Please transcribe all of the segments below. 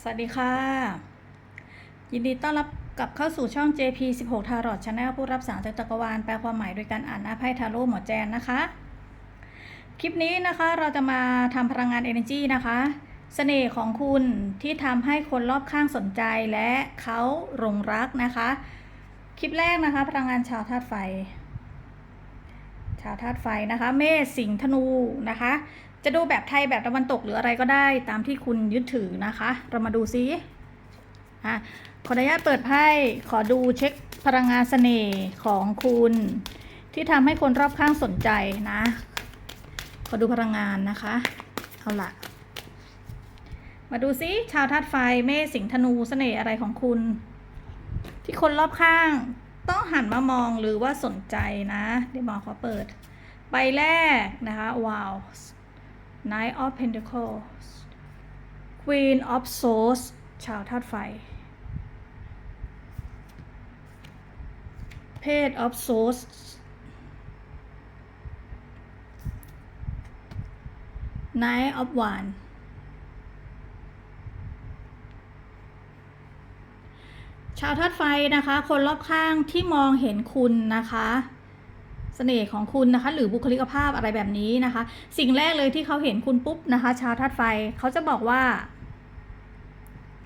สวัสดีค่ะ ยินดีต้อนรับกลับเข้าสู่ช่อง JP 16 Tarot Channel ผู้รับสารจากจักรวาลแปลความหมายโดยการอ่านหน้าไพ่ทาโร่หมอแจนนะคะ คลิปนี้นะคะเราจะมาทำพลังงาน Energy นะคะเสน่ห์ของคุณที่ทำให้คนรอบข้างสนใจและเขาหลงรักนะคะ คลิปแรกนะคะ พลังงานชาวธาตุไฟ ชาวธาตุไฟนะคะ เมษสิงห์ธนูนะคะ จะดูแบบไทยแบบตะวันตกหรืออะไรก็ได้ตามที่คุณยึดถือนะคะ เรามาดูซิอะขออนุญาตเปิดไพ่ขอดูเช็คพลังงานเสน่ห์ของคุณ ที่ทำให้คนรอบข้างสนใจนะ ขอดูพลังงานนะคะ เอาละมาดูซิชาวธาตุไฟเมษสิงธนูเสน่ห์อะไรของคุณ ที่คนรอบข้าง ต้องหันมามองหรือว่าสนใจนะ เดี๋ยวหมอขอเปิด ใบแรกนะคะ ว้าว Knight of Pentacles Queen of Swords ชาวธาตุไฟ Page of Swords Knight of Wands ชาวธาตุไฟนะคะ คนรอบข้างที่มองเห็นคุณนะคะ เสน่ห์ของคุณนะคะ หรือบุคลิกภาพอะไรแบบนี้นะคะ สิ่งแรกเลยที่เขาเห็นคุณปุ๊บนะคะ ชาวธาตุไฟเขาจะบอกว่า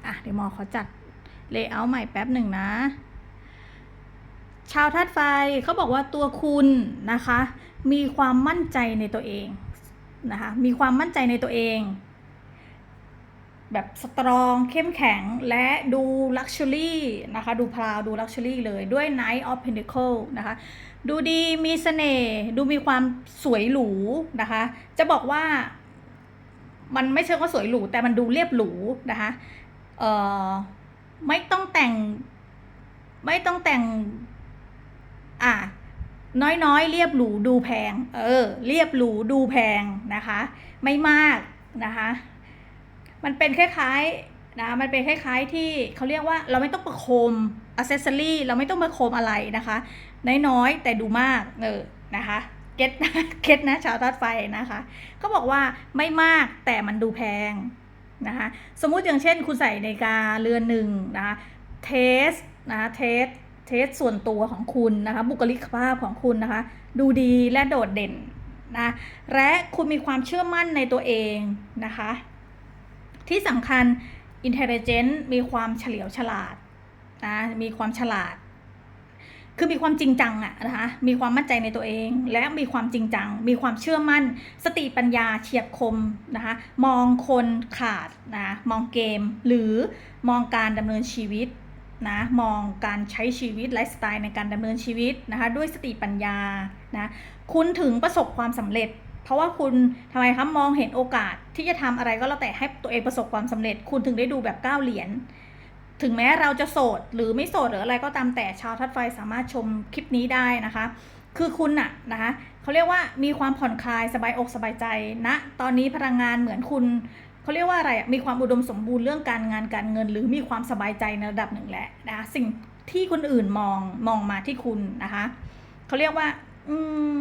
อะเดี๋ยวหมอขอจัดเลเยอร์ใหม่แป๊บหนึ่งนะ ชาวธาตุไฟเขาบอกว่าตัวคุณนะคะ มีความมั่นใจในตัวเองนะคะ มีความมั่นใจในตัวเอง แบบสตรองเข้มแข็งและดูลักชัวรี่นะคะดูพราวดูลักชัวรี่เลยด้วย Knight of Pentacle นะคะดูดีมีเสน่ห์ดูมีความสวยหรูนะคะ จะบอกว่ามันไม่เชิงว่าสวยหรู แต่มันดูเรียบหรูนะคะเอ่อไม่ต้องแต่งไม่ต้องแต่งอะน้อยๆ เรียบหรูดูแพง เออ เรียบหรูดูแพงนะคะ ไม่มากนะคะ มันเป็นคล้ายๆนะมันเป็นคล้ายๆที่เขาเรียกว่าเราไม่ต้องประโคมอ c เซสซอรี่เราไม่ต้องประโคมอะไรนะคะ น้อยๆแต่ดูมากเออนะคะเก็ตนะเก็ตนะชาวธาตุไฟนะคะเขาบอกว่าไม่มากแต่มันดูแพงนะคะสมมุติอย่างเช่นคุณใส่ในกาเรือนหนึ่งนะคะเทสนะคะเทสเทสส่วนตัวของคุณนะคะบุคลิกภาพของคุณนะคะ ดูดีและโดดเด่นนะและคุณมีความเชื่อมั่นในตัวเองนะคะ ที่สำคัญ intelligent มีความเฉลียวฉลาดนะมีความฉลาด คือมีความจริงจังอะนะคะมีความมั่นใจในตัวเอง และมีความจริงจัง มีความเชื่อมั่น สติปัญญาเฉียบคมนะคะมองคนขาดนะมองเกม หรือมองการดำเนินชีวิตนะมองการใช้ชีวิตไลฟ์สไตล์ในการดำเนินชีวิตนะคะด้วยสติปัญญานะคุณถึงประสบความสำเร็จ เพราะว่าคุณทำไมคะมองเห็นโอกาส ที่จะทำอะไรก็แล้วแต่ให้ตัวเองประสบความสำเร็จ คุณถึงได้ดูแบบก้าวเหรียญถึงแม้เราจะโสดหรือไม่โสดหรืออะไรก็ตามแต่ชาวทัดไฟสามารถชมคลิปนี้ได้นะคะ คือคุณอะนะคะเขาเรียกว่ามีความผ่อนคลายสบายอกสบายใจณนะตอนนี้พลังงานเหมือนคุณเขาเรียกว่าอะไรมีความอุดมสมบูรณ์เรื่องการงานการเงิน หรือมีความสบายใจในระดับหนึ่งแหละนะคะสิ่งที่คนอื่นมองมองมาที่คุณนะคะเขาเรียกว่า อืม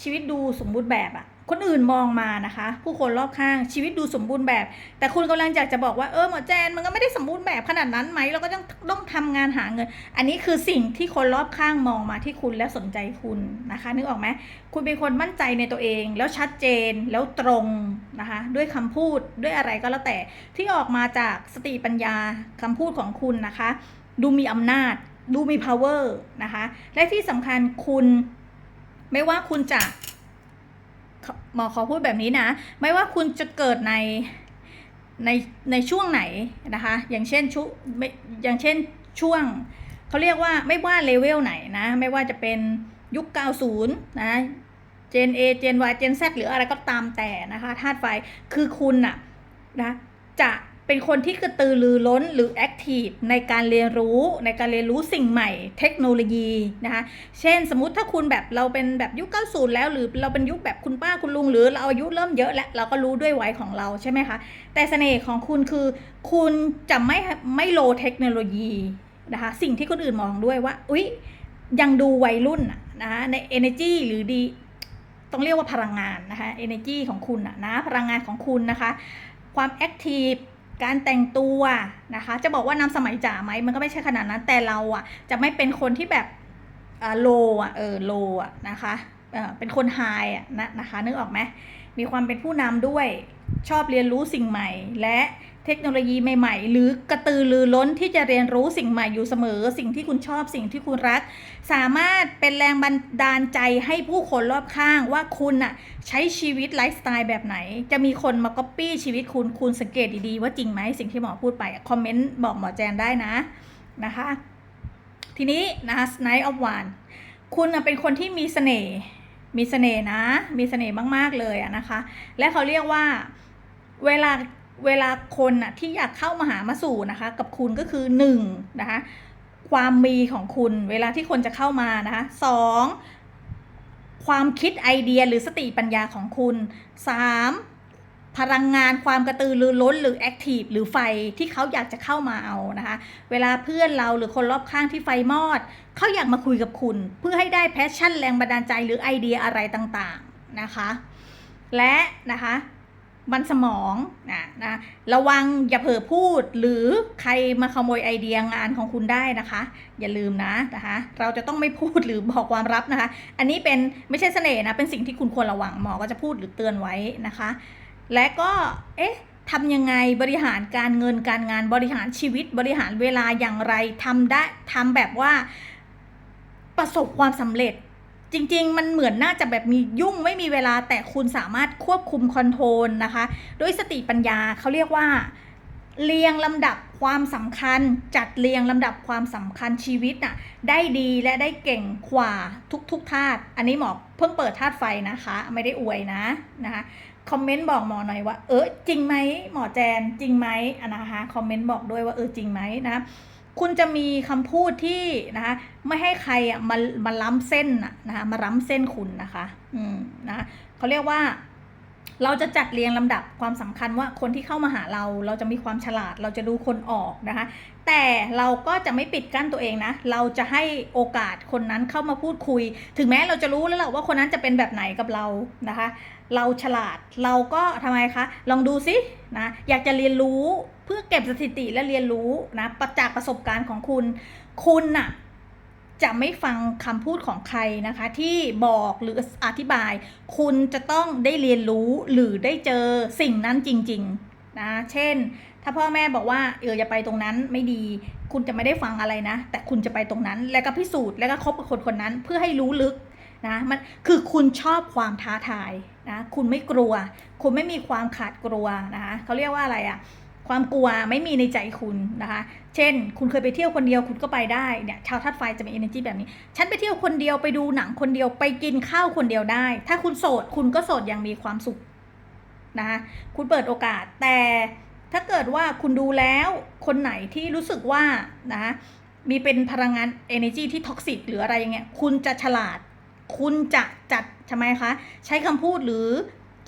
ชีวิตดูสมบูรณ์แบบอะ คนอื่นมองมานะคะ ผู้คนรอบข้างชีวิตดูสมบูรณ์แบบ แต่คุณกำลังอยากจะบอกว่าเออหมอแจนมันก็ไม่ได้สมบูรณ์แบบขนาดนั้นไหมเราก็ต้องต้องทำงานหาเงิน อันนี้คือสิ่งที่คนรอบข้างมองมาที่คุณและสนใจคุณนะคะ นึกออกไหมคุณเป็นคนมั่นใจในตัวเอง แล้วชัดเจนแล้วตรงนะคะ ด้วยคำพูดด้วยอะไรก็แล้วแต่ที่ออกมาจากสติปัญญาคำพูดของคุณนะคะ ดูมีอำนาจ ดูมี power นะคะ และที่สำคัญคุณไม่ว่าคุณจะ หมอขอพูดแบบนี้นะ ไม่ว่าคุณจะเกิดในในในช่วงไหนนะคะ อย่างเช่นชุอย่างเช่นช่วงเขาเรียกว่าไม่ว่าเลเวลไหนนะ ไม่ว่าจะเป็นยุค 90 นะเจน A เจน Y เจน Z หรืออะไรก็ตามแต่นะคะธาตุไฟคือคุณน่ะนะจะ เป็นคนที่กระตือรือร้นหรือแอคทีฟในการเรียนรู้ในการเรียนรู้สิ่งใหม่ เทคโนโลยีนะคะเช่นสมมติถ้าคุณแบบเราเป็นแบบยุค 90 แล้วหรือเราเป็นยุคแบบคุณป้าคุณลุง หรือเราอายุเริ่มเยอะแล้วเราก็รู้ด้วยวัยของเราใช่ไหมคะ แต่เสน่ห์ของคุณคือ คุณจะไม่ไม่โลเทคโนโลยีนะคะสิ่งที่คนอื่นมองด้วยว่าอุ๊ยยังดูวัยรุ่นนะคะใน energy หรือดีต้องเรียกว่าพลังงานนะคะ energy ของคุณอะนะพลังงานของคุณนะคะ ความแอคทีฟ การแต่งตัวนะคะ จะบอกว่านำสมัยจ๋าไหมมันก็ไม่ใช่ขนาดนั้นแต่เราอะจะไม่เป็นคนที่แบบอ่าโลอะเออโลอะนะคะเออเป็นคนไฮอะนะนะคะนึกออกไหมมีความเป็นผู้นำด้วยชอบเรียนรู้สิ่งใหม่และ เทคโนโลยีใหม่ ๆ หรือกระตือรือร้นที่จะเรียนรู้สิ่งใหม่อยู่เสมอ สิ่งที่คุณชอบสิ่งที่คุณรัก สามารถเป็นแรงบันดาลใจให้ผู้คนรอบข้างว่าคุณน่ะใช้ชีวิตไลฟ์สไตล์แบบไหน จะมีคนมาก๊อปปี้ชีวิตคุณคุณสังเกตดีๆ ว่าจริงไหมสิ่งที่หมอพูดไปคอมเมนต์บอกหมอแจนได้นะนะคะ ทีนี้นะคะ Night of One คุณเป็นคนที่มีเสน่ห์มีเสน่ห์นะ มีเสน่ห์มาก ๆ เลยอะนะคะ และเขาเรียกว่าเวลา เวลาคนนะที่อยากเข้ามาหามาสู่นะคะ กับคุณก็คือหนึ่งนะคะความมีของคุณเวลาที่คนจะเข้ามานะคะสองความคิดไอเดียหรือสติปัญญาของคุณสามพลังงานความกระตือรือร้นหรือแอคทีฟหรือไฟที่เขาอยากจะเข้ามาเอานะคะ เวลาเพื่อนเราหรือคนรอบข้างที่ไฟมอด เขาอยากมาคุยกับคุณ เพื่อให้ได้แพชชั่นแรงบันดาลใจหรือไอเดียอะไรต่างๆนะคะ และนะคะ มันสมองนะนะระวังอย่าเผลอพูดหรือใครมาขโมยไอเดียงานของคุณได้นะคะ อย่าลืมนะนะคะ เราจะต้องไม่พูดหรือบอกความลับนะคะ อันนี้เป็นไม่ใช่เสน่ห์นะเป็นสิ่งที่คุณควรระวังหมอก็จะพูดหรือเตือนไว้นะคะ และก็เอ๊ะทำยังไงบริหารการเงินการงานบริหารชีวิตบริหารเวลาอย่างไรทำได้ทำแบบว่าประสบความสำเร็จ จริงๆ มันเหมือนน่าจะแบบมียุ่งไม่มีเวลาแต่คุณสามารถควบคุมคอนโทรลนะคะ ด้วยสติปัญญาเขาเรียกว่าเรียงลำดับความสำคัญ จัดเรียงลำดับความสำคัญชีวิตน่ะได้ดีและได้เก่งกว่าทุกๆธาตุอันนี้หมอเพิ่งเปิดธาตุไฟนะคะ ไม่ได้อวยนะนะคะคอมเมนต์บอกหมอหน่อยว่า เออจริงไหมหมอแจนจริงไหมอะนะคะคอมเมนต์บอกด้วยว่าเออจริงไหมนะ คุณจะมีคำพูดที่นะคะไม่ให้ใครอะมามาล้ำเส้นอะนะคะมาล้ำเส้นคุณนะคะอืมนะเขาเรียกว่า เราจะจัดเรียงลำดับความสำคัญว่าคนที่เข้ามาหาเรา เราจะมีความฉลาด เราจะดูคนออกนะคะ แต่เราก็จะไม่ปิดกั้นตัวเองนะ เราจะให้โอกาสคนนั้นเข้ามาพูดคุย ถึงแม้เราจะรู้แล้วแหละว่าคนนั้นจะเป็นแบบไหนกับเรานะคะ เราฉลาด เราก็ทำไมคะ ลองดูสินะอยากจะเรียนรู้เพื่อเก็บสถิติและเรียนรู้นะประจากประสบการณ์ของคุณ คุณน่ะจะไม่ฟังคำพูดของใครนะคะ ที่บอกหรืออธิบาย คุณจะต้องได้เรียนรู้หรือได้เจอสิ่งนั้นจริง ๆ นะ เช่น ถ้าพ่อแม่บอกว่าเอออย่าไปตรงนั้นไม่ดี คุณจะไม่ได้ฟังอะไรนะ แต่คุณจะไปตรงนั้น แล้วก็พิสูจน์แล้วก็คบกับคนคนนั้นเพื่อให้รู้ลึก นะมันคือคุณชอบความท้าทายนะคุณไม่กลัว คุณไม่มีความขาดกลัวนะคะเขาเรียกว่าอะไรอะความกลัวไม่มีในใจคุณนะคะ เช่น คุณเคยไปเที่ยวคนเดียวคุณก็ไปได้เนี่ยชาวธาตุไฟจะมี energy แบบนี้ ฉันไปเที่ยวคนเดียวไปดูหนังคนเดียวไปกินข้าวคนเดียวได้ ถ้าคุณโสดคุณก็โสดอย่างมีความสุขนะคะคุณเปิดโอกาสแต่ถ้าเกิดว่าคุณดูแล้วคนไหนที่รู้สึกว่านะคะมีเป็นพลังงาน energy ที่ท็อกซิกหรืออะไรอย่างเงี้ยคุณจะฉลาด คุณจะจัดทำไมคะ ใช้คำพูดหรือ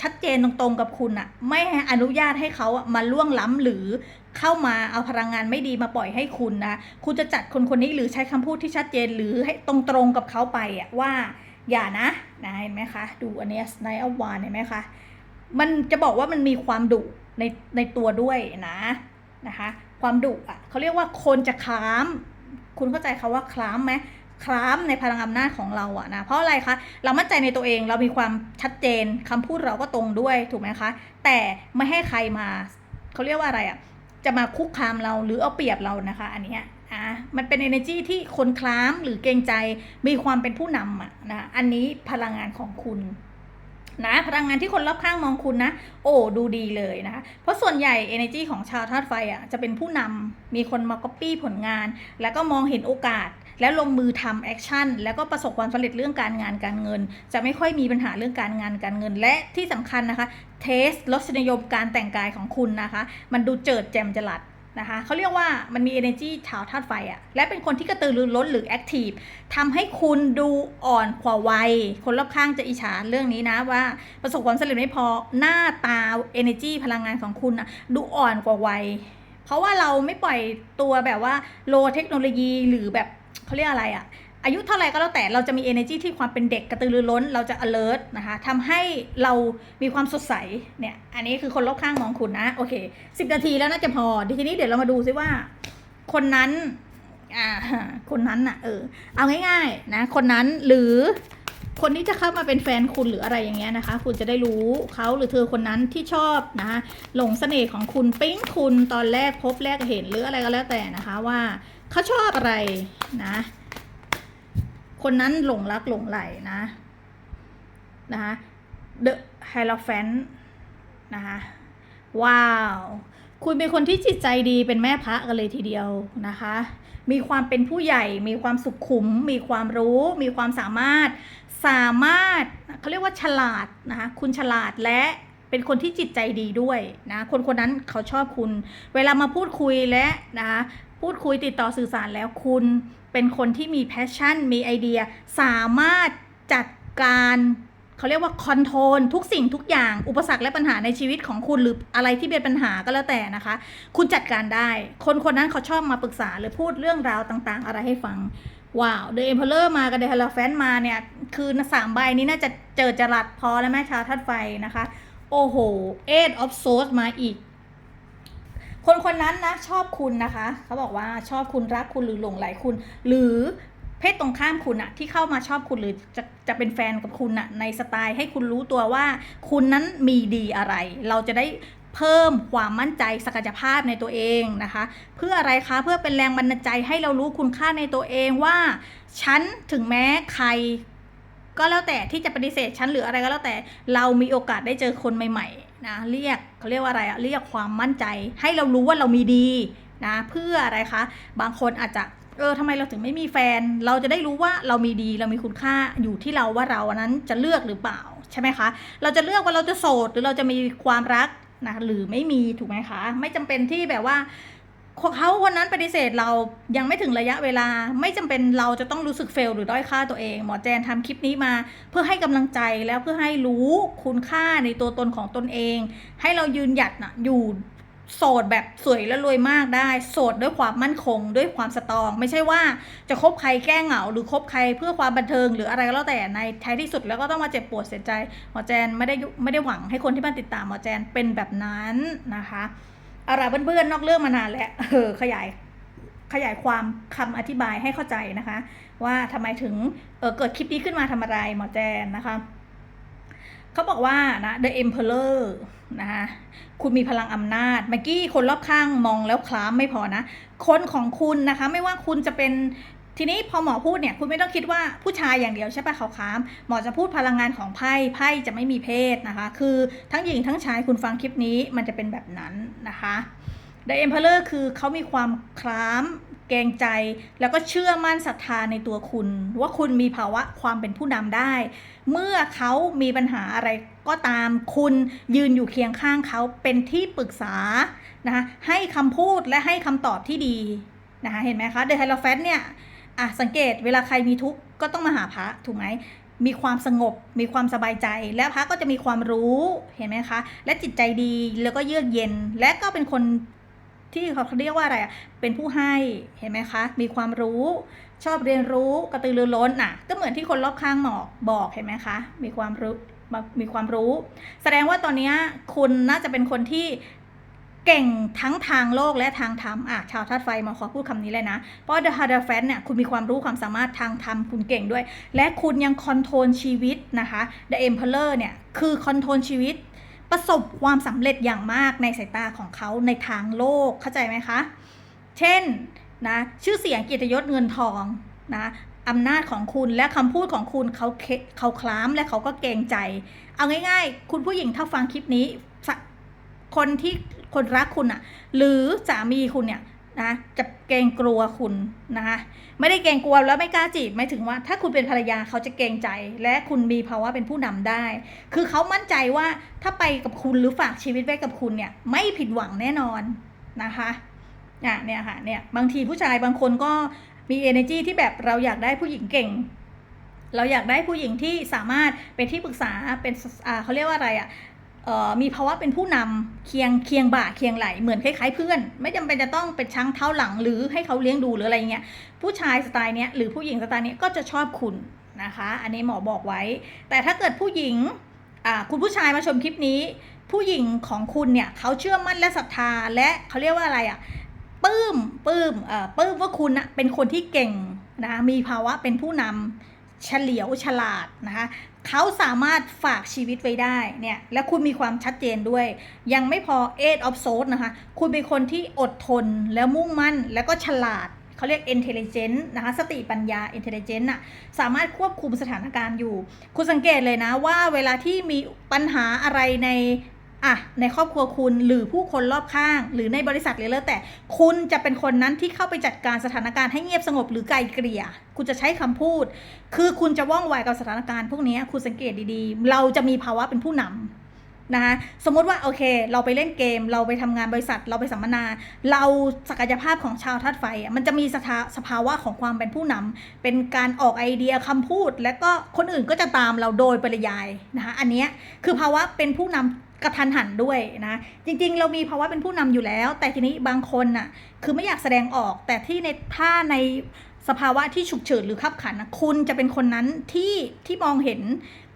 ชัดเจนตรงๆกับคุณอะไม่อนุญาตให้เขาอะมาล่วงล้ำหรือเข้ามาเอาพลังงานไม่ดีมาปล่อยให้คุณนะ คุณจะจัดคนคนนี้หรือใช้คำพูดที่ชัดเจนหรือให้ตรงๆกับเขาไปอะว่าอย่านะนะเห็นไหมคะ ดูอันเนี้สไนอวานเห็นไหมคะ มันจะบอกว่ามันมีความดุในในตัวด้วยนะนะคะ ความดุอะเขาเรียกว่าคนจะคล้าม คุณเข้าใจคาว่าคล้ามไหม คล้ามในพลังอำนาจของเราอะนะเพราะอะไรคะเรามั่นใจในตัวเองเรามีความชัดเจนคำพูดเราก็ตรงด้วยถูกไหมคะแต่ไม่ให้ใครมาเขาเรียกว่าอะไรอะจะมาคุกคามเราหรือเอาเปรียบเรานะคะ อันนี้อะมันเป็น energy ที่คนคล้ามหรือเกรงใจมีความเป็นผู้นำอะนะอันนี้พลังงานของคุณนะพลังงานที่คนรอบข้างมองคุณนะ โอ้ดูดีเลยนะคะเพราะส่วนใหญ่ energy ของชาวธาตุไฟอะจะเป็นผู้นำมีคนมา copy ผลงาน แล้วก็มองเห็นโอกาส แล้วลงมือทำแอคชั่นแล้วก็ประสบความสำเร็จเรื่องการงานการเงิน จะไม่ค่อยมีปัญหาเรื่องการงานการเงิน และที่สำคัญนะคะเทสรสนิยมการแต่งกายของคุณนะคะ มันดูเจิดแจ่มจรัสนะคะเขาเรียกว่ามันมี energy ชาวธาตุไฟอะและเป็นคนที่กระตือรือร้นหรือ active ทำให้คุณดูอ่อนกว่าวัย คนรอบข้างจะอิจฉาเรื่องนี้นะว่าประสบความสำเร็จไม่พอหน้าตา energy พลังงานของคุณอะดูอ่อนกว่าวัย เพราะว่าเราไม่ปล่อยตัวแบบว่าโลเทคโนโลยีหรือแบบ เขาเรียกอะไรอะอายุเท่าไรก็แล้วแต่เราจะมี energy ที่ความเป็นเด็กกระตือรือร้น เราจะ alert นะคะทำให้เรามีความสดใสเนี่ยอันนี้คือคนรอบข้างมองคุณนะโอเค10 นาทีแล้วน่าจะพอทีนี้เดี๋ยวเรามาดูซิว่า คนนั้นอ่าคนนั้นน่ะเออเอาง่ายๆนะคนนั้นหรือคนที่จะเข้ามาเป็นแฟนคุณหรืออะไรอย่างเงี้ยนะคะ คุณจะได้รู้เขาหรือเธอคนนั้นที่ชอบนะคะหลงเสน่ห์ของคุณปิ๊งคุณตอนแรกพบแรกเห็นหรืออะไรก็แล้วแต่นะคะว่า เขาชอบอะไรนะ คนนั้นหลงรักหลงไหลนะนะคะ The Hierophant นะคะว้าว คุณเป็นคนที่จิตใจดีเป็นแม่พระกันเลยทีเดียวนะคะ มีความเป็นผู้ใหญ่ มีความสุขุม มีความรู้ มีความสามารถ สามารถเขาเรียกว่าฉลาดนะคะ คุณฉลาดและเป็นคนที่จิตใจดีด้วยนะ คนคนนั้นเขาชอบคุณ เวลามาพูดคุยและนะคะ พูดคุยติดต่อสื่อสารแล้วคุณเป็นคนที่มีแพชชั่น มีไอเดีย สามารถจัดการเขาเรียกว่าคอนโทรลทุกสิ่งทุกอย่าง อุปสรรคและปัญหาในชีวิตของคุณหรืออะไรที่เป็นปัญหาก็แล้วแต่นะคะ คุณจัดการได้ คนคนนั้นเขาชอบมาปรึกษาหรือพูดเรื่องราวต่าง ๆ อะไรให้ฟัง ว้าวเดอะเอ็มเพลเลอร์มากับเดอะฮาร์แฟนมาเนี่ย คือสามใบนี้น่าจะเจอจรัสพอแล้วแม่ชาทัดไฟนะคะ โอ้โหเอ็ดออฟโซสมาอีก คนคนนั้นนะชอบคุณนะคะ เขาบอกว่าชอบคุณรักคุณหรือหลงไหลคุณ หรือเพศตรงข้ามคุณอะที่เข้ามาชอบคุณหรือจะจะเป็นแฟนกับคุณอะในสไตล์ให้คุณรู้ตัวว่า คุณนั้นมีดีอะไร เราจะได้เพิ่มความมั่นใจศักยภาพในตัวเองนะคะ เพื่ออะไรคะเพื่อเป็นแรงบันดาลใจให้เรารู้คุณค่าในตัวเองว่า ฉันถึงแม้ใครก็แล้วแต่ที่จะปฏิเสธฉันหรืออะไรก็แล้วแต่เรามีโอกาสได้เจอคนใหม่ ๆ นะเรียกเขาเรียกว่าอะไรอะเรียกความมั่นใจ ให้เรารู้ว่าเรามีดีนะเพื่ออะไรคะ บางคนอาจจะเออทำไมเราถึงไม่มีแฟน เราจะได้รู้ว่าเรามีดีเรามีคุณค่าอยู่ที่เราว่าเรานั้นจะเลือกหรือเปล่าใช่ไหมคะ เราจะเลือกว่าเราจะโสดหรือเราจะมีความรักนะหรือไม่มีถูกไหมคะ ไม่จำเป็นที่แบบว่า เขาคนนั้นปฏิเสธเรายังไม่ถึงระยะเวลา ไม่จำเป็นเราจะต้องรู้สึกเฟลหรือด้อยค่าตัวเอง หมอแจนทำคลิปนี้มา เพื่อให้กำลังใจแล้วเพื่อให้รู้คุณค่าในตัวตนของตนเอง ให้เรายืนหยัดนะอยู่โสดแบบสวยและรวยมากได้ โสดด้วยความมั่นคง ด้วยความสตอง ไม่ใช่ว่าจะคบใครแก้เหงา หรือคบใครเพื่อความบันเทิง หรืออะไรก็แล้วแต่ในท้ายที่สุดแล้วก็ต้องมาเจ็บปวดเสียใจหมอแจนไม่ได้ไม่ได้หวังให้คนที่มาติดตามหมอแจนเป็นแบบนั้นนะคะ อะไรเบื่อนๆนอกเรื่องมานานแล้วเออขยายขยายความคำอธิบายให้เข้าใจนะคะ ว่าทำไมถึงเออเกิดคลิปนี้ขึ้นมาทำอะไรหมอแจนนะคะเขาบอกว่านะ the emperor นะคะคุณมีพลังอำนาจเมื่อกี้คนรอบข้างมองแล้วคล้ามไม่พอนะ คนของคุณนะคะ ไม่ว่าคุณจะเป็น ทีนี้พอหมอพูดเนี่ยคุณไม่ต้องคิดว่าผู้ชายอย่างเดียวใช่ปะเขาค้าม หมอจะพูดพลังงานของไพ่ไพ่จะไม่มีเพศนะคะ คือทั้งหญิงทั้งชายคุณฟังคลิปนี้มันจะเป็นแบบนั้นนะคะ The Emperor คือเขามีความคล้ามเกรงใจ แล้วก็เชื่อมั่นศรัทธาในตัวคุณ ว่าคุณมีภาวะความเป็นผู้นำได้ เมื่อเขามีปัญหาอะไรก็ตามคุณยืนอยู่เคียงข้างเขาเป็นที่ปรึกษานะคะให้คำพูดและให้คำตอบที่ดีนะคะเห็นไหมคะ The Hierophant เนี่ย อะสังเกตเวลาใครมีทุกข์ก็ต้องมาหาพระถูกไหมมีความสงบมีความสบายใจ และพระก็จะมีความรู้เห็นไหมคะ และจิตใจดีแล้วก็เยือกเย็น และก็เป็นคนที่เขาเรียกว่าอะไรอะเป็นผู้ให้เห็นไหมคะ มีความรู้ชอบเรียนรู้กระตือรือร้นอะ ก็เหมือนที่คนรอบข้างหมอกบอกเห็นไหมคะ มีความรู้มีความรู้ แสดงว่าตอนนี้คุณน่าจะเป็นคนที่ เก่งทั้งทางโลกและทางธรรมอะชาวธาตุไฟมาขอพูดคำนี้เลยนะ เพราะ The h a r d f a n เนี่ยคุณมีความรู้ความสามารถทางธรรมคุณเก่งด้วย และคุณยังคอนโทรลชีวิตนะคะ The Emperor เนี่ยคือคอนโทรลชีวิต ประสบความสำเร็จอย่างมากในสายตาของเขาในทางโลกเข้าใจไหมคะ เช่นนะชื่อเสียงเกียรติยศเงินทองนะอำนาจของคุณและคำพูดของคุณเขาเขาคล้ามและเขาก็เกรงใจ เอาง่าย ๆ คุณผู้หญิงถ้าฟังคลิปนี้ คนที่ คนรักคุณอะหรือสามีคุณเนี่ยนะจะเกรงกลัวคุณนะคะไม่ได้เกรงกลัวแล้วไม่กล้าจีบไม่ถึงว่า ถ้าคุณเป็นภรรยาเขาจะเกรงใจ และคุณมีภาวะเป็นผู้นำได้ คือเขามั่นใจว่าถ้าไปกับคุณหรือฝากชีวิตไว้กับคุณเนี่ยไม่ผิดหวังแน่นอนนะคะเนี่ยเนี่ยค่ะเนี่ยบางทีผู้ชายบางคนก็มี energy ที่แบบเราอยากได้ผู้หญิงเก่ง เราอยากได้ผู้หญิงที่สามารถเป็นที่ปรึกษาเป็นอ่าเขาเรียกว่าอะไรอะ่ะ มีภาวะเป็นผู้นำเคียงเคียงบ่าเคียงไหลเหมือนคล้ายๆเพื่อน ไม่จำเป็นจะต้องเป็นช้างเท้าหลังหรือให้เขาเลี้ยงดูหรืออะไรเงี้ยผู้ชายสไตล์เนี้ยหรือผู้หญิงสไตล์เนี้ยก็จะชอบคุณนะคะ อันนี้หมอบอกไว้ แต่ถ้าเกิดผู้หญิงคุณผู้ชายมาชมคลิปนี้ ผู้หญิงของคุณเนี่ยเขาเชื่อมั่นและศรัทธาและเขาเรียกว่าอะไรอะปื้มปื้มเอ่อปื้มว่าคุณอะเป็นคนที่เก่งนะคะมีภาวะเป็นผู้นำเฉลียวฉลาดนะคะ เขาสามารถฝากชีวิตไว้ได้เนี่ยและคุณมีความชัดเจนด้วย ยังไม่พอ eight of swords นะคะ คุณเป็นคนที่อดทนแล้วมุ่งมั่นแล้วก็ฉลาดเขาเรียก intelligent นะคะ สติปัญญา intelligent น่ะ สามารถควบคุมสถานการณ์อยู่ คุณสังเกตเลยนะว่าเวลาที่มีปัญหาอะไรใน อะในครอบครัวคุณหรือผู้คนรอบข้าง หรือในบริษัทเลยแล้วแต่คุณจะเป็นคนนั้นที่เข้าไปจัดการสถานการณ์ให้เงียบสงบหรือไกลเกลี่ย คุณจะใช้คำพูด คือคุณจะว่องไวกับสถานการณ์ พวกนี้คุณสังเกตดีๆ เราจะมีภาวะเป็นผู้นำนะคะสมมติว่าโอเค เราไปเล่นเกม เราไปทำงานบริษัท เราไปสัมมนา เราศักยภาพของชาวธาตุไฟอะมันจะมีสถาสภาวะของความเป็นผู้นำเป็นการออกไอเดียคำพูด และก็คนอื่นก็จะตามเราโดยปริยายนะคะอันนี้คือภาวะเป็นผู้นำ กระทันหันด้วยนะจริงๆ เรามีภาวะเป็นผู้นำอยู่แล้ว แต่ทีนี้บางคนน่ะคือไม่อยากแสดงออก แต่ที่ในถ้าในสภาวะที่ฉุกเฉินหรือขับขันนะคุณจะเป็นคนนั้นที่ที่มองเห็น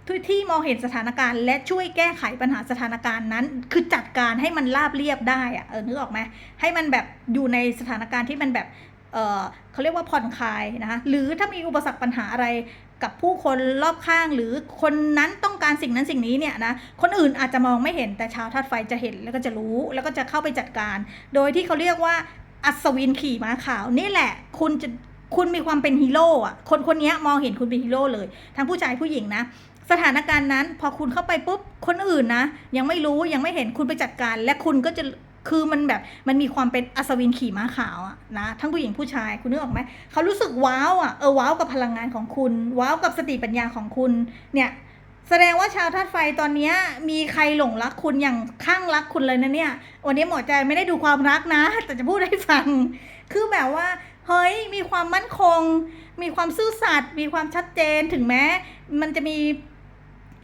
ที่ที่มองเห็นสถานการณ์ และช่วยแก้ไขปัญหาสถานการณ์นั้น คือจัดการให้มันราบเรียบได้อะเออนึกออกไหมให้มันแบบอยู่ในสถานการณ์ที่มันแบบเออเขาเรียกว่าผ่อนคลายนะคะหรือถ้ามีอุปสรรคปัญหาอะไร กับผู้คนรอบข้างหรือคนนั้นต้องการสิ่งนั้นสิ่งนี้เนี่ยนะคนอื่นอาจจะมองไม่เห็นแต่ชาวธาตุไฟจะเห็นแล้วก็จะรู้แล้วก็จะเข้าไปจัดการ โดยที่เขาเรียกว่าอัศวินขี่ม้าขาวนี่แหละ คุณจะคุณมีความเป็นฮีโร่อะคนคนนี้มองเห็นคุณเป็นฮีโร่เลย ทั้งผู้ชายผู้หญิงนะ สถานการณ์นั้นพอคุณเข้าไปปุ๊บคนอื่นนะ ยังไม่รู้ยังไม่เห็นคุณไปจัดการ และคุณก็จะ คือมันแบบมันมีความเป็นอัศวินขี่ม้าขาวอะนะทั้งผู้หญิงผู้ชายคุณนึกออกไหมเขารู้สึกว้าวอะเออว้าวกับพลังงานของคุณ ว้าวกับสติปัญญาของคุณเนี่ยแสดงว่าชาวธาตุไฟตอนนี้มีใครหลงรักคุณอย่างข้างรักคุณเลยนะเนี่ย วันนี้หมอแจไม่ได้ดูความรักนะ แต่จะพูดให้ฟัง คือแบบว่า เฮ้ย มีความมั่นคง มีความซื่อสัตย์มีความชัดเจนถึงแม้ มันจะมี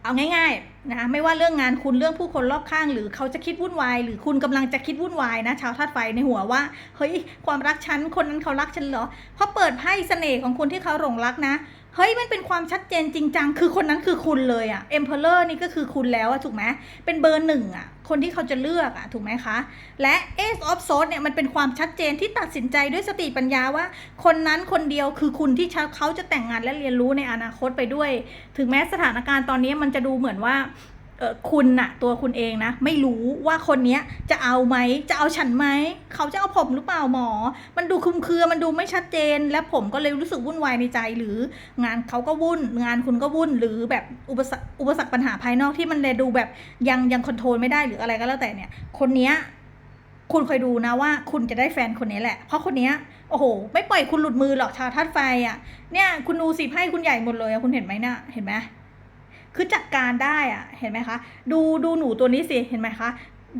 เอาง่าย ๆ นะไม่ว่าเรื่องงานคุณเรื่องผู้คนรอบข้าง หรือเขาจะคิดวุ่นวาย หรือคุณกำลังจะคิดวุ่นวายนะ ชาวธาตุไฟในหัวว่าเฮ้ยความรักฉันคนนั้นเขารักฉันเหรอเพราะเปิดไพ่เสน่ห์ของคนที่เขาหลงรักนะ เฮ้ยมันเป็นความชัดเจนจริงจังคือคนนั้นคือคุณเลยอะเอ็มเพลเลอร์นี่ก็คือคุณแล้วอะถูกไหมเป็นเบอร์หนึ่งอะคนที่เขาจะเลือกอะถูกไหมคะ และเอสออฟโซดเนี่ยมันเป็นความชัดเจนที่ตัดสินใจด้วยสติปัญญาว่า คนนั้นคนเดียวคือคุณที่เขาจะแต่งงานและเรียนรู้ในอนาคตไปด้วย ถึงแม้สถานการณ์ตอนนี้มันจะดูเหมือนว่า คุณน่ะตัวคุณเองนะ ไม่รู้ว่าคนเนี้ยจะเอาไหมจะเอาฉันไหมเขาจะเอาผมหรือเปล่าหมอ มันดูคลุมเครือมันดูไม่ชัดเจน และผมก็เลยรู้สึกวุ่นวายในใจ หรืองานเขาก็วุ่น งานคุณก็วุ่น หรือแบบอุปสรรคอุปสรรคปัญหาภายนอกที่มันเลยดูแบบยังยังคอนโทรลไม่ได้หรืออะไรก็แล้วแต่เนี่ย คนเนี้ยคุณคอยดูนะว่าคุณจะได้แฟนคนนี้แหละ เพราะคนเนี้ยโอ้โห ไม่ปล่อยคุณหลุดมือหรอกชาวธาตุไฟอะเนี่ยคุณดูสิไพ่คุณใหญ่หมดเลยอะคุณเห็นไหมเนี่ยเห็นไหม คือจัดการได้อะเห็นไหมคะ ดูดูหนูตัวนี้สิเห็นไหมคะ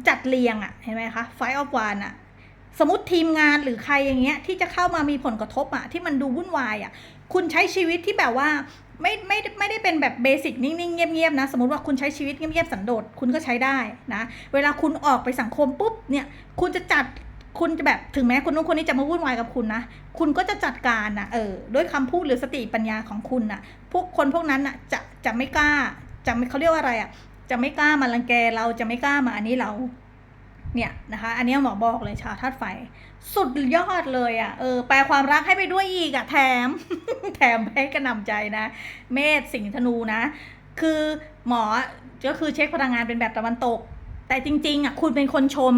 จัดเรียงอะเห็นไหมคะไฟออฟวานอะสมมติทีมงานหรือใครอย่างเงี้ยที่จะเข้ามามีผลกระทบอะที่มันดูวุ่นวายอะคุณใช้ชีวิตที่แบบว่าไม่ไม่ไม่ได้เป็นแบบเบสิกนิ่งๆเงียบๆนะสมมติว่าคุณใช้ชีวิตเงียบๆสันโดษคุณก็ใช้ได้นะ เวลาคุณออกไปสังคมปุ๊บเนี่ยคุณจะจัด คุณจะแบบถึงแม้คนนู้นคนนี้จะมาวุ่นวายกับคุณนะ คุณก็จะจัดการนะเออด้วยคำพูดหรือสติปัญญาของคุณนะพวกคนพวกนั้นนะจะจะไม่กล้า จะไม่เขาเรียกว่าอะไรอะ จะไม่กล้ามารังแกเราจะไม่กล้ามาอันนี้เรา เนี่ยนะคะ อันนี้หมอบอกเลยชาวธาตุไฟ สุดยอดเลยอะเออแปลความรักให้ไปด้วยอีกอะแถม แถมให้กระนำใจนะ เมษสิงห์ธนูนะ คือหมอก็คือเช็คพลังงานเป็นแบบตะวันตกแต่จริงๆอะคุณเป็นคนชม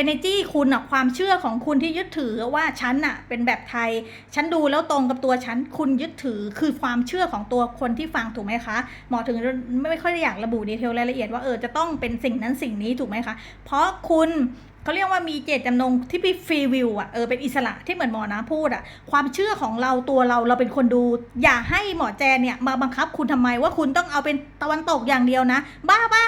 energy คุณอะความเชื่อของคุณที่ยึดถือว่าฉันอะเป็นแบบไทย ฉันดูแล้วตรงกับตัวฉัน คุณยึดถือคือความเชื่อของตัวคนที่ฟังถูกไหมคะ หมอถึงไม่ค่อยอยากระบุดีเทลรายละเอียดว่าเออจะต้องเป็นสิ่งนั้นสิ่งนี้ถูกไหมคะ เพราะคุณเขาเรียกว่ามีเจตจำนงที่พี่ฟรีวิวอะเออเป็นอิสระที่เหมือนหมอนะพูดอะความเชื่อของเราตัวเราเราเป็นคนดู อย่าให้หมอแจนเนี่ยมาบังคับคุณทำไมว่าคุณต้องเอาเป็นตะวันตกอย่างเดียวนะ บ้าบ้า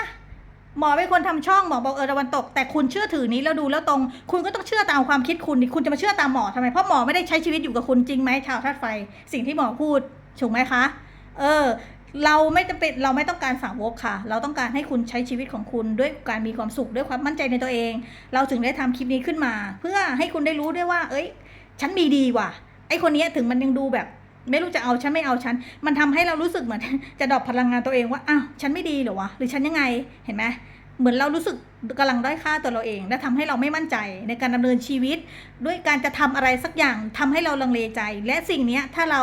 หมอเป็นคนทำช่องหมอบอกเออตะวันตก แต่คุณเชื่อถือนี้แล้วดูแล้วตรง คุณก็ต้องเชื่อตามความคิดคุณคุณจะมาเชื่อตามหมอทำไมเพราะหมอไม่ได้ใช้ชีวิตอยู่กับคุณจริงไหมชาวธาตุไฟ สิ่งที่หมอพูดถูกไหมคะ เออ เราไม่จำเป็นเราไม่ต้องการสาวกค่ะ เราต้องการให้คุณใช้ชีวิตของคุณด้วยการมีความสุขด้วยความมั่นใจในตัวเอง เราถึงได้ทำคลิปนี้ขึ้นมา เพื่อให้คุณได้รู้ด้วยว่า เอ้ย ฉันมีดีว่ะไอคนนี้ถึงมันยังดูแบบ ไม่รู้จะเอาฉันไม่เอาฉัน มันทำให้เรารู้สึกเหมือน จะดรอปพลังงานตัวเองว่าอ้าวฉันไม่ดีหรอวะหรือฉันยังไงเห็นไหม เหมือนเรารู้สึกกำลังด้อยค่าตัวเราเอง และทำให้เราไม่มั่นใจในการดำเนินชีวิต ด้วยการจะทำอะไรสักอย่างทำให้เราลังเลใจ และสิ่งนี้ถ้าเรา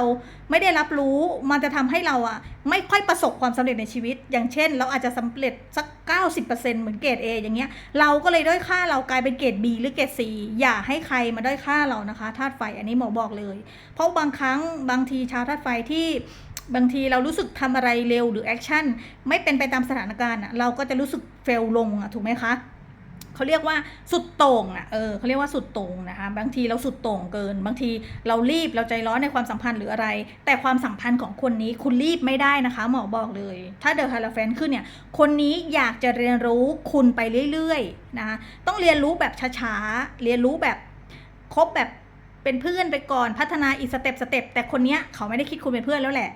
ไม่ได้รับรู้มันจะทำให้เราอะไม่ค่อยประสบความสำเร็จในชีวิต อย่างเช่น เราอาจจะสำเร็จสัก 90%เหมือนเกรด A อย่างเงี้ยเราก็เลยด้อยค่าเรากลายเป็นเกรด B หรือเกรด C อย่าให้ใครมาด้อยค่าเรานะคะธาตุไฟอันนี้หมอบอกเลย เพราะบางครั้งบางทีชาวธาตุไฟที่ บางทีเรารู้สึกทำอะไรเร็วหรือแอคชั่นไม่เป็นไปตามสถานการณ์อะเราก็จะรู้สึกเฟลลงอะถูกไหมคะเขาเรียกว่าสุดโต่งอะ เออเขาเรียกว่าสุดโต่งนะคะ บางทีเราสุดโต่งเกิน บางทีเรารีบเราใจร้อนในความสัมพันธ์หรืออะไร แต่ความสัมพันธ์ของคนนี้คุณรีบไม่ได้นะคะ หมอบอกเลย ถ้าเดอะฮาราแฟนขึ้นเนี่ย คนนี้อยากจะเรียนรู้คุณไปเรื่อยๆนะคะ ต้องเรียนรู้แบบช้าๆ เรียนรู้แบบคบแบบเป็นเพื่อนไปก่อน พัฒนาอีกสเต็ปสเต็ปแต่คนเนี้ยเขาไม่ได้คิดคุณเป็นเพื่อนแล้วแหละ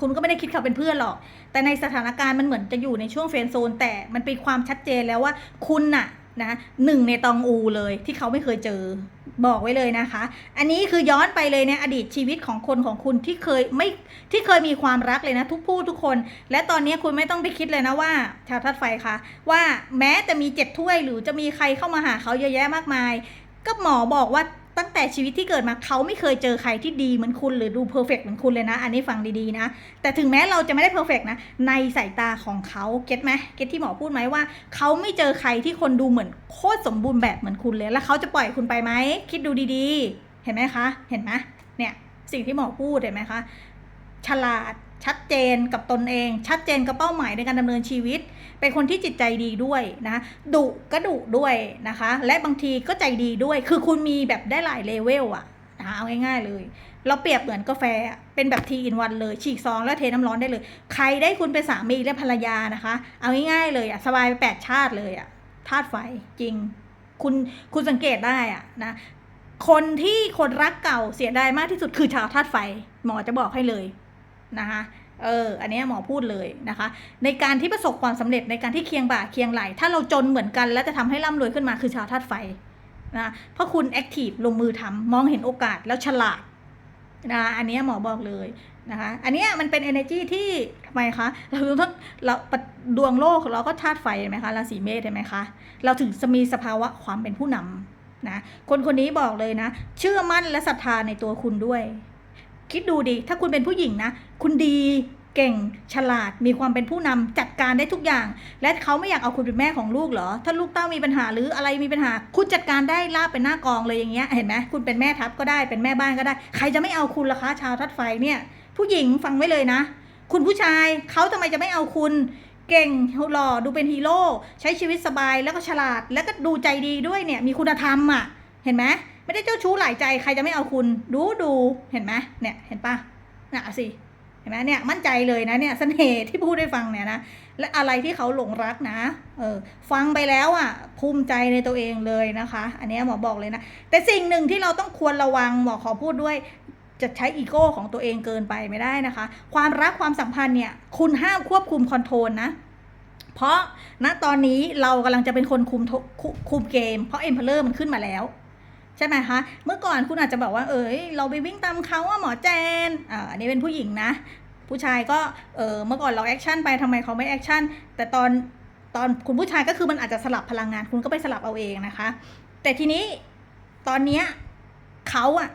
คุณก็ไม่ได้คิดเขาเป็นเพื่อนหรอก แต่ในสถานการณ์มันเหมือนจะอยู่ในช่วงเฟรนโซน แต่มันเป็นความชัดเจนแล้วว่าคุณน่ะนะหนึ่งในตองอูเลยที่เขาไม่เคยเจอบอกไว้เลยนะคะ อันนี้คือย้อนไปเลยในอดีตชีวิตของคนของคุณที่เคยไม่ที่เคยมีความรักเลยนะทุกผู้ทุกคน และตอนนี้คุณไม่ต้องไปคิดเลยนะว่า ชาวทัดไฟคะว่าแม้จะมีเจ็ดถ้วยหรือจะมีใครเข้ามาหาเขาเยอะแยะมากมาย ก็หมอบอกว่า ตั้งแต่ชีวิตที่เกิดมาเขาไม่เคยเจอใครที่ดีเหมือนคุณหรือดูเพอร์เฟกเหมือนคุณเลยนะ อันนี้ฟังดีๆนะ แต่ถึงแม้เราจะไม่ได้เพอร์เฟกนะในสายตาของเขาเก็ตไหมเก็ตที่หมอพูดไหมว่า เขาไม่เจอใครที่คนดูเหมือนโคตรสมบูรณ์แบบเหมือนคุณเลย แล้วเขาจะปล่อยคุณไปไหมคิดดูดีๆ เห็นไหมคะ เห็นไหมเนี่ยสิ่งที่หมอพูดเห็นไหมคะฉลาด ชัดเจนกับตนเอง ชัดเจนกับเป้าหมายในการดำเนินชีวิต เป็นคนที่จิตใจดีด้วยนะดุก็ดุด้วยนะคะ และบางทีก็ใจดีด้วย คือคุณมีแบบได้หลายเลเวลอะนะเอาง่ายๆเลย เราเปรียบเหมือนกาแฟเป็นแบบทีอินวันเลย ฉีกซองแล้วเทน้ำร้อนได้เลย ใครได้คุณเป็นสามีและภรรยานะคะ เอาง่ายๆเลยอะสบายไปแปดชาติเลยอะธาตุไฟจริง คุณคุณสังเกตได้อะนะคนที่คนรักเก่าเสียดายมากที่สุดคือชาวธาตุไฟ หมอจะบอกให้เลย นะคะเอออันนี้หมอพูดเลยนะคะ ในการที่ประสบความสำเร็จในการที่เคียงบ่าเคียงไหล ถ้าเราจนเหมือนกัน แล้วจะทำให้ร่ำรวยขึ้นมาคือชาวธาตุไฟนะเพราะคุณแอคทีฟลงมือทำมองเห็นโอกาสแล้วฉลาดนะอันนี้หมอบอกเลยนะคะอันนี้มันเป็น energy ที่ทำไมคะเราต้องเราดวงโลกเราก็ธาตุไฟเห็นไหมคะราศีเมษเห็นไหมคะเราถึงจะมีสภาวะความเป็นผู้นำนะคนคนนี้บอกเลยนะ เชื่อมั่นและศรัทธาในตัวคุณด้วย คิดดูดิ ถ้าคุณเป็นผู้หญิงนะ คุณดีเก่งฉลาดมีความเป็นผู้นำจัดการได้ทุกอย่าง และเขาไม่อยากเอาคุณเป็นแม่ของลูกเหรอ ถ้าลูกเต้ามีปัญหาหรืออะไรมีปัญหา คุณจัดการได้ลาบเป็นหน้ากองเลยอย่างเงี้ยเห็นไหมคุณเป็นแม่ทัพก็ได้เป็นแม่บ้านก็ได้ ใครจะไม่เอาคุณล่ะคะชาวทัดไฟเนี่ย ผู้หญิงฟังไว้เลยนะ คุณผู้ชายเขาทำไมจะไม่เอาคุณ เก่งหล่อดูเป็นฮีโร่ใช้ชีวิตสบายแล้วก็ฉลาด แล้วก็ดูใจดีด้วยเนี่ยมีคุณธรรมอะเห็นไหม ไม่ได้เจ้าชู้หลายใจใครจะไม่เอาคุณ ดูดูเห็นไหมเนี่ยเห็นปะน่ะสิเห็นไหมเนี่ยมั่นใจเลยนะเนี่ยเสน่ห์ที่พูดได้ฟังเนี่ยนะและอะไรที่เขาหลงรักนะเออฟังไปแล้วอะภูมิใจในตัวเองเลยนะคะ อันนี้หมอบอกเลยนะ แต่สิ่งหนึ่งที่เราต้องควรระวังหมอขอพูดด้วยจะใช้อีโก้ของตัวเองเกินไปไม่ได้นะคะ ความรักความสัมพันธ์เนี่ย คุณห้ามควบคุมคอนโทรลนะ เพราะณตอนนี้เรากำลังจะเป็นคนคุมคุมเกม เพราะเอ็มเพลเลอร์มันขึ้นมาแล้ว ใช่ไหมคะ เมื่อก่อนคุณอาจจะบอกว่า เอ้ยเราไปวิ่งตามเขาอะหมอแจนอ่าอันนี้เป็นผู้หญิงนะ ผู้ชายก็เออเมื่อก่อนเราแอคชั่นไปทำไมเขาไม่แอคชั่น แต่ตอนตอนคุณผู้ชายก็คือมันอาจจะสลับพลังงานคุณก็ไปสลับเอาเองนะคะ แต่ทีนี้ตอนเนี้ยเขาอะ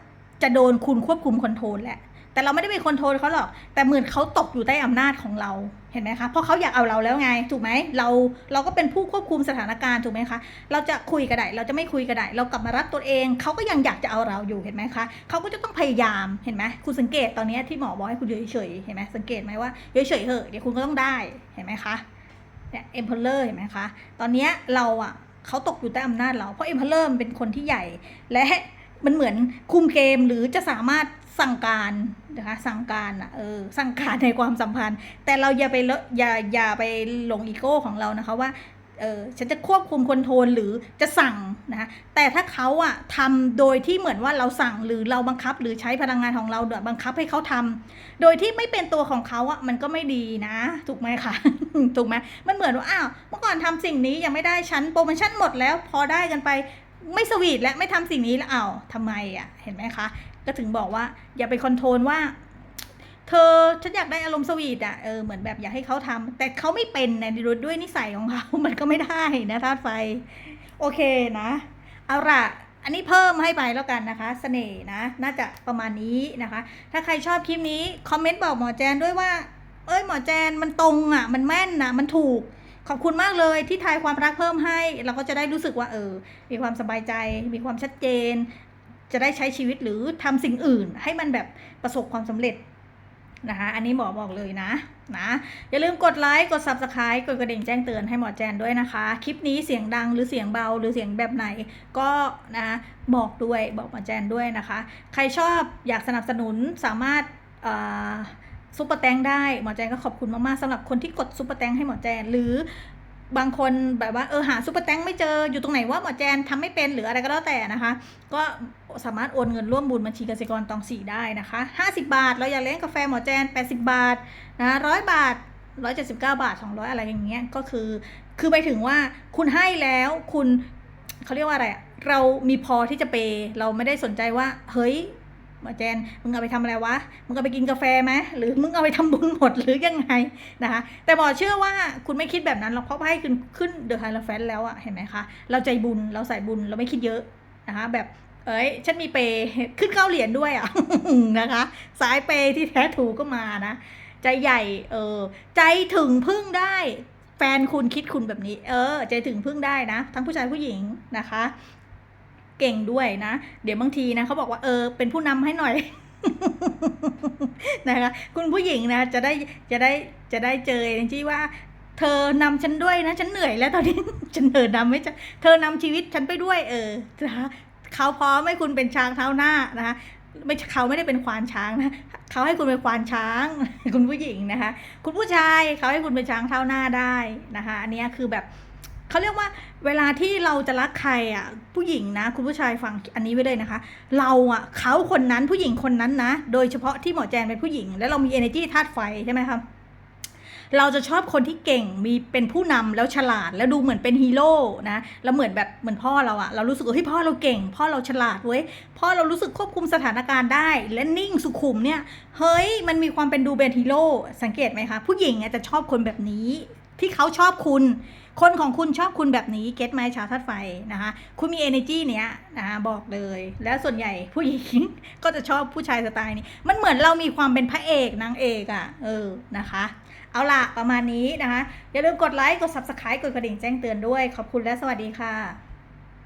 จะโดนคุณควบคุมคอนโทรลแหละ แต่เราไม่ได้ไปคนโทรเขาหรอก แต่เหมือนเขาตกอยู่ใต้อำนาจของเรา เห็นไหมคะ เพราะเขาอยากเอาเราแล้วไง ถูกไหม เรา เราก็เป็นผู้ควบคุมสถานการณ์ถูกไหมคะ เราจะคุยก็ได้เราจะไม่คุยก็ได้เรากลับมารักตัวเอง เขาก็ยังอยากจะเอาเราอยู่ เห็นไหมคะ เขาก็จะต้องพยายาม เห็นไหมคุณสังเกตตอนนี้ที่หมอบอกให้คุณเฉยๆ เห็นไหมสังเกตไหมว่าเฉยๆเหอะ เดี๋ยวคุณก็ต้องได้ เห็นไหมคะ เนี่ยเอ็มพลเลอร์เห็นไหมคะ ตอนนี้เราอะเขาตกอยู่ใต้อำนาจเรา เพราะเอ็มพลเลอร์เป็นคนที่ใหญ่ และมันเหมือนคุมเกมหรือจะสามารถ สั่งการนะคะสั่งการอะเออสั่งการในความสัมพันธ์ แต่เราอย่าไปเลอะอย่าอย่าไปหลงอีโก้ของเรานะคะว่าเออฉันจะควบคุมคอนโทรลหรือจะสั่งนะแต่ถ้าเขาอะทำโดยที่เหมือนว่าเราสั่งหรือเราบังคับหรือใช้พลังงานของเราโดยบังคับให้เขาทำโดยที่ไม่เป็นตัวของเขาอะมันก็ไม่ดีนะ ถูกไหมคะถูกไหมมันเหมือนว่าอ้าวเมื่อก่อนทำสิ่งนี้ยังไม่ได้ฉันโปรโมชั่นหมดแล้วพอได้กันไปไม่สวีทและไม่ทำสิ่งนี้แล้วเอ้าวทำไมอะเห็นไหมคะ ก็ถึงบอกว่าอย่าไปคอนโทรลว่า เธอฉันอยากได้อารมณ์สวีทอะเออเหมือนแบบอยากให้เขาทำแต่เขาไม่เป็นนะด้วยนิสัยของเขามันก็ไม่ได้นะธาตุไฟ โอเคนะ เอาละอันนี้เพิ่มให้ไปแล้วกันนะคะเสน่ห์นะ น่าจะประมาณนี้นะคะ ถ้าใครชอบคลิปนี้คอมเมนต์บอกหมอแจนด้วยว่า เอ้ยหมอแจนมันตรงอะ มันแม่นนะมันถูกขอบคุณมากเลยที่ทายความรักเพิ่มให้ เราก็จะได้รู้สึกว่าเออ มีความสบายใจ มีความชัดเจน จะได้ใช้ชีวิตหรือทำสิ่งอื่น ให้มันแบบประสบความสำเร็จนะคะ อันนี้หมอบอกเลยนะ นะ อย่าลืมกดไลค์ กด subscribe กดกระดิ่งแจ้งเตือนให้หมอแจนด้วยนะคะ คลิปนี้เสียงดังหรือเสียงเบาหรือเสียงแบบไหน ก็นะบอกด้วยบอกหมอแจนด้วยนะคะ ใครชอบอยากสนับสนุนสามารถซุปเปอร์แตงได้ หมอแจนก็ขอบคุณมากๆสำหรับคนที่กดซุปเปอร์แตงให้หมอแจนหรือ บางคนแบบว่าเออหาซุปเปอร์แตงไม่เจออยู่ตรงไหนว่าหมอแจนทำไม่เป็นหรืออะไรก็แล้วแต่นะคะ ก็สามารถโอนเงินร่วมบุญบัญชีเกสิกรตองสี่ได้นะคะ 50 บาท เราอยากเลี้ยงกาแฟหมอแจน 80 บาทนะร้อยบาท 179 บาท 200 อะไรอย่างเงี้ยก็คือ คือไปถึงว่าคุณให้แล้วคุณเขาเรียกว่าอะไรอะเรามีพอที่จะเปย์เราไม่ได้สนใจว่าเฮ้ย มอแจนมึงเอาไปทำอะไรวะ มึงเอาไปกินกาแฟไหมหรือมึงเอาไปทำบุญหมดหรือยังไงนะคะ แต่หมอเชื่อว่าคุณไม่คิดแบบนั้นหรอกเพราะให้ขึ้นขึ้นเดอะไฮลแฟนแล้วอะเห็นไหมคะ เราใจบุญเราใส่บุญเราไม่คิดเยอะนะคะ แบบเอ้ย ฉันมีเปย์ขึ้นเก้าเหรียญด้วยอะนะคะ สายเปย์ที่แท้ถูกก็มานะ ใจใหญ่ เออ ใจถึงพึ่งได้ แฟนคุณคิดคุณแบบนี้ เออ ใจถึงพึ่งได้นะ ทั้งผู้ชายผู้หญิงนะคะ เก่งด้วยนะ เดี๋ยวบางทีนะเขาบอกว่าเออเป็นผู้นำให้หน่อยนะคะคุณผู้หญิงนะจะได้จะได้จะได้เจอที่ว่า เธอนำฉันด้วยนะฉันเหนื่อยแล้วตอนนี้ฉันเธอนำไม่จะเธอนำชีวิตฉันไปด้วย เออนะคะเขาพร้อมให้คุณเป็นช้างเท้าหน้านะคะไม่เขาไม่ได้เป็นควานช้างนะเขาให้คุณเป็นควานช้าง คุณผู้หญิงนะคะ คุณผู้ชายเขาให้คุณเป็นช้างเท้าหน้าได้นะคะ อันนี้คือแบบ เขาเรียกว่าเวลาที่เราจะรักใครอะ ผู้หญิงนะ คุณผู้ชายฟังอันนี้ไว้เลยนะคะ เราอะเขาคนนั้นผู้หญิงคนนั้นนะ โดยเฉพาะที่หมอแจนเป็นผู้หญิง แล้วเรามี energy ธาตุไฟใช่ไหมครับเราจะชอบคนที่เก่งมีเป็นผู้นำแล้วฉลาดแล้วดูเหมือนเป็นฮีโร่นะแล้วเหมือนแบบเหมือนพ่อเราอะเรารู้สึกว่าเฮ้ยพ่อเราเก่ง พ่อเราฉลาดเว้ยพ่อเรารู้สึกควบคุมสถานการณ์ได้ และนิ่งสุขุมเนี่ยเฮ้ยมันมีความเป็นดูเป็นฮีโร่สังเกตไหมคะ ผู้หญิงจะชอบคนแบบนี้ ที่เขาชอบคุณ คนของคุณชอบคุณแบบนี้เก็ตไหมชาวธาตุไฟนะคะ คุณมี energy เนี้ยนะคะบอกเลย แล้วส่วนใหญ่ผู้หญิงก็จะชอบผู้ชายสไตล์นี้ มันเหมือนเรามีความเป็นพระเอกนางเอกอะ่ะ เออนะคะ เอาล่ะประมาณนี้นะคะ อย่าลืมกดไลค์ กด subscribe กดกระดิ่งแจ้งเตือนด้วย ขอบคุณและสวัสดีค่ะ